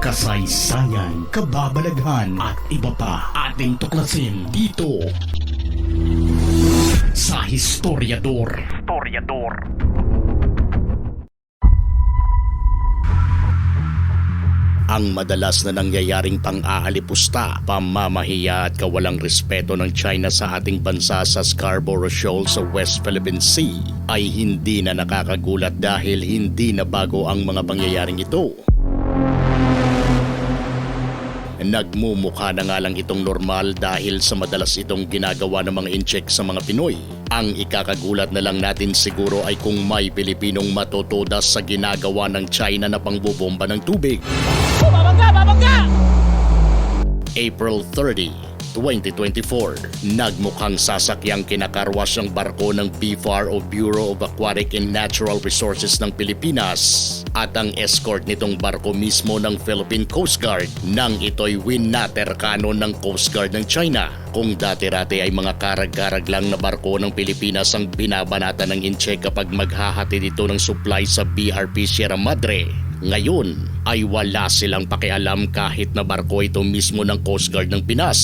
kasaysayan, kababalaghan at iba pa ating tuklasin dito sa Historiador. Historiador. ang madalas na nangyayaring pang-aalipusta, pamamahiya at kawalang respeto ng China sa ating bansa sa Scarborough Shoal sa West Philippine Sea ay hindi na nakakagulat dahil hindi na bago ang mga pangyayaring ito. Nagmumukha na nga lang itong normal dahil sa madalas itong ginagawa ng mga incheck sa mga Pinoy. Ang ikakagulat na lang natin siguro ay kung may Pilipinong matutudas sa ginagawa ng China na pangbubomba ng tubig. April 30, 2024, nagmukhang sasakyang kinakarwas ng barko ng BFAR o Bureau of Aquatic and Natural Resources ng Pilipinas at ang escort nitong barko mismo ng Philippine Coast Guard nang ito'y winater kanon ng Coast Guard ng China. Kung dati-rati ay mga karag-karag lang na barko ng Pilipinas ang binabanata ng incheck kapag maghahatid ito ng supply sa BRP Sierra Madre, ngayon ay wala silang pakialam kahit na barko ito mismo ng Coast Guard ng Pinas.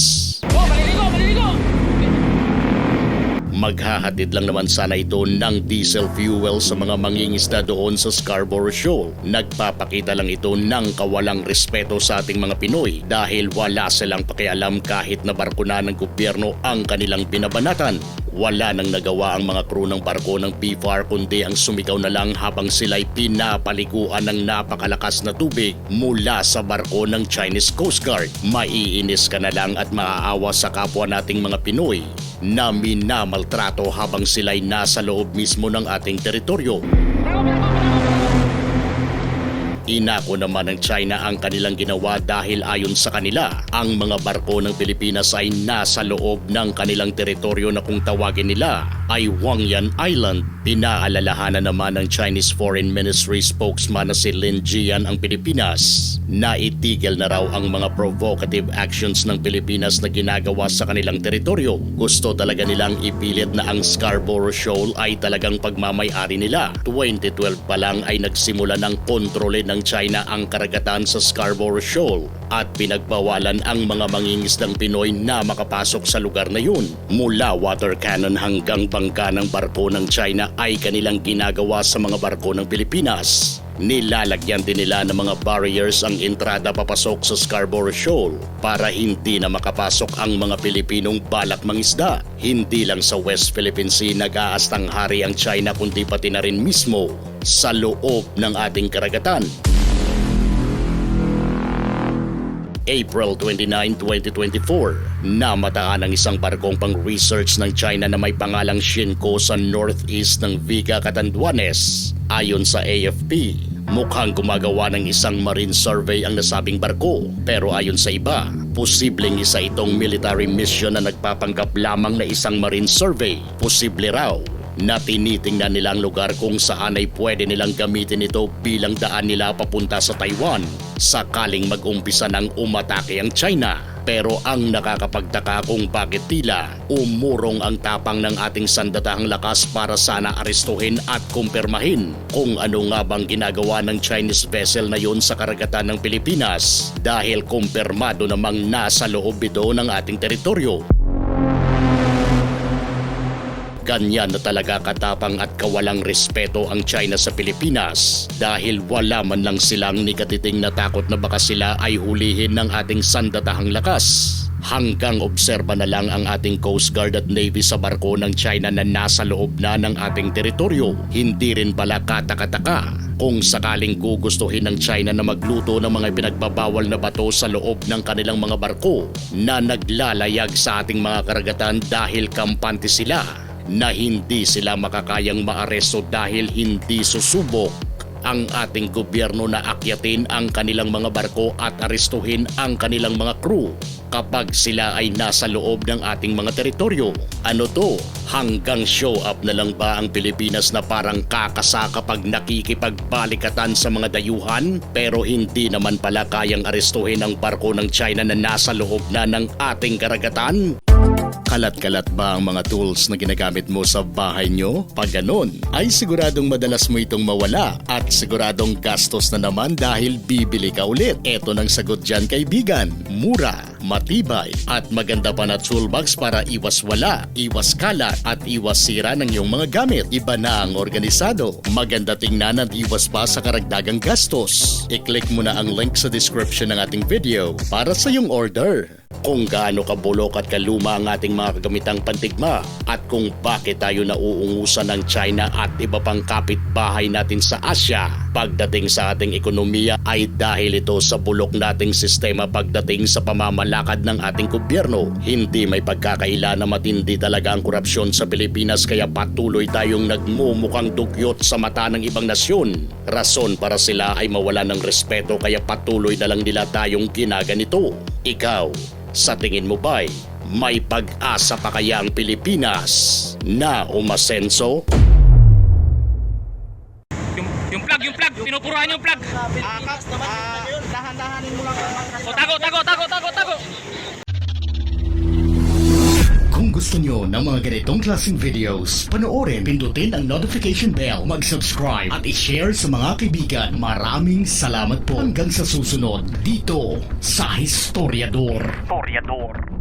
Maghahatid lang naman sana ito ng diesel fuel sa mga mangingisda doon sa Scarborough Shoal. Nagpapakita lang ito ng kawalang respeto sa ating mga Pinoy dahil wala silang pakialam kahit na barko na ng gobyerno ang kanilang binabanatan. Wala nang nagawa ang mga crew ng barko ng PFAR kundi ang sumigaw na lang habang sila'y pinapaliguan ng napakalakas na tubig mula sa barko ng Chinese Coast Guard. Maiinis ka na lang at maaawa sa kapwa nating mga Pinoy na minamaltrato habang sila'y nasa loob mismo ng ating teritoryo. Inako naman ng China ang kanilang ginawa dahil ayon sa kanila, ang mga barko ng Pilipinas ay nasa loob ng kanilang teritoryo na kung tawagin nila ay Wangyan Island. Pinaalalahanan naman ng Chinese Foreign Ministry spokesman na si Lin Jian ang Pilipinas na itigil na raw ang mga provocative actions ng Pilipinas na ginagawa sa kanilang teritoryo. Gusto talaga nilang ipilit na ang Scarborough Shoal ay talagang pagmamayari nila. 2012 pa lang ay nagsimula ng kontrole ng China ang karagatan sa Scarborough Shoal at pinagbawalan ang mga mangingisdang Pinoy na makapasok sa lugar na yun. Mula water cannon hanggang bangka ng barko ng China ay kanilang ginagawa sa mga barko ng Pilipinas. Nilalagyan din nila ng mga barriers ang entrada papasok sa Scarborough Shoal para hindi na makapasok ang mga Pilipinong balak mangisda. Hindi lang sa West Philippine Sea nag-aastang hari ang China kundi pati na rin mismo sa loob ng ating karagatan. April 29, 2024, namataan ang isang barkong pang-research ng China na may pangalang Shinko sa northeast ng Viga, Catanduanes. Ayon sa AFP, mukhang gumagawa ng isang marine survey ang nasabing barko. Pero ayon sa iba, posibleng isa itong military mission na nagpapanggap lamang na isang marine survey. Posible raw na tinitingnan nilang lugar kung saan ay pwede nilang gamitin ito bilang daan nila papunta sa Taiwan sakaling mag-umpisa ng umatake ang China. Pero ang nakakapagtaka kung bakit tila umurong ang tapang ng ating sandatahang lakas para sana arestuhin at kumpirmahin kung ano nga bang ginagawa ng Chinese vessel na yon sa karagatan ng Pilipinas dahil kumpirmado namang nasa loob ito ng ating teritoryo. Ganyan na talaga katapang at kawalang respeto ang China sa Pilipinas dahil wala man lang silang nikatiting na takot na baka sila ay hulihin ng ating sandatahang lakas. Hanggang obserba na lang ang ating Coast Guard at Navy sa barko ng China na nasa loob na ng ating teritoryo. Hindi rin pala katakataka kung sakaling gugustuhin ng China na magluto ng mga pinagbabawal na bato sa loob ng kanilang mga barko na naglalayag sa ating mga karagatan dahil kampante sila na hindi sila makakayang maaresto dahil hindi susubok ang ating gobyerno na akyatin ang kanilang mga barko at arestuhin ang kanilang mga crew kapag sila ay nasa loob ng ating mga teritoryo. Ano to? Hanggang show up na lang ba ang Pilipinas na parang kakasa kapag nakikipagbalikatan sa mga dayuhan pero hindi naman pala kayang arestuhin ang barko ng China na nasa loob na ng ating karagatan? Kalat-kalat ba ang mga tools na ginagamit mo sa bahay nyo? Pag ganun, ay siguradong madalas mo itong mawala at siguradong gastos na naman dahil bibili ka ulit. Ito ng sagot dyan kaibigan. Mura, matibay at maganda pa na toolbox para iwas wala, iwas kalat at iwas sira ng iyong mga gamit. Iba na ang organisado. Maganda tingnan at iwas pa sa karagdagang gastos. I-click mo na ang link sa description ng ating video para sa iyong order. Kung gaano kabulok at kaluma ang ating mga kagamitang pantigma at kung bakit tayo nauungusan ng China at iba pang kapitbahay natin sa Asia pagdating sa ating ekonomiya ay dahil ito sa bulok nating sistema pagdating sa pamamalakad ng ating gobyerno. Hindi may pagkakaila na matindi talaga ang korupsyon sa Pilipinas kaya patuloy tayong nagmumukhang dugyot sa mata ng ibang nasyon. Rason para sila ay mawala ng respeto kaya patuloy na lang nila tayong ginaganito. Ikaw, sa tingin mo ba'y may pag-asa pa kaya ang Pilipinas na umasenso? Yung, yung plug, yung plug, pinupurahan yung plug. Ah, ka, ah, dahan-dahanin mo lang ang O, tago, tago, tago, tago, tago. Kung gusto nyo ng mga ganitong klaseng videos, panoorin, pindutin ang notification bell, mag-subscribe at i-share sa mga kaibigan. Maraming salamat po hanggang sa susunod dito sa Historiador. Historiador.